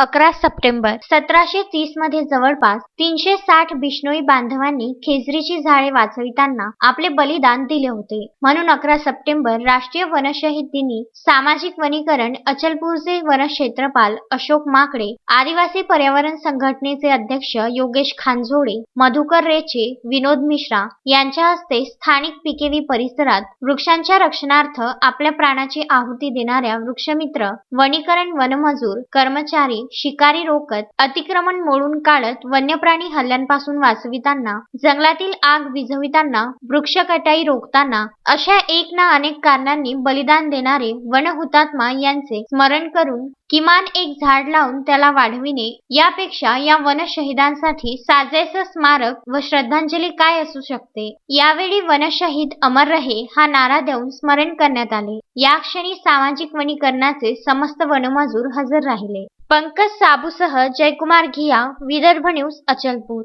अकरा सप्टेंबर सतराशे तीसमध्ये जवळपास तीनशे साठ बिष्णोई बांधवांनी खेजरीची झाडे वाचविताना आपले बलिदान दिले होते. म्हणून अकरा सप्टेंबर राष्ट्रीय वनशहीद दिनी सामाजिक वनीकरण अचलपूरचे वनक्षेत्रपाल अशोक माकडे आदिवासी पर्यावरण संघटनेचे अध्यक्ष योगेश खानझोडे मधुकर रेचे विनोद मिश्रा यांच्या हस्ते स्थानिक पिकेवी परिसरात वृक्षांच्या रक्षणार्थ आपल्या प्राणाची आहुती देणाऱ्या वृक्षमित्र वनीकरण वनमजूर कर्मचारी शिकारी रोखत अतिक्रमण मोडून काढत वन्यप्राणी हल्ल्यांपासून वाचविताना जंगलातील आग विझविताना वृक्षकटाई रोखताना अशा एक ना अनेक कारणांनी बलिदान देणारे वन हुतात्मा यांचे स्मरण करून किमान एक झाड लावून त्याला वाढविणे यापेक्षा या वनशहीदांसाठी साजेसं स्मारक व श्रद्धांजली काय असू शकते? यावेळी वनशहीद अमर रहे हा नारा देऊन स्मरण करण्यात आले. या क्षणी सामाजिक वनीकरणाचे समस्त वनमजूर हजर राहिले. पंकज साबूसह जयकुमार घिया विदर्भ न्यूज अचलपूर.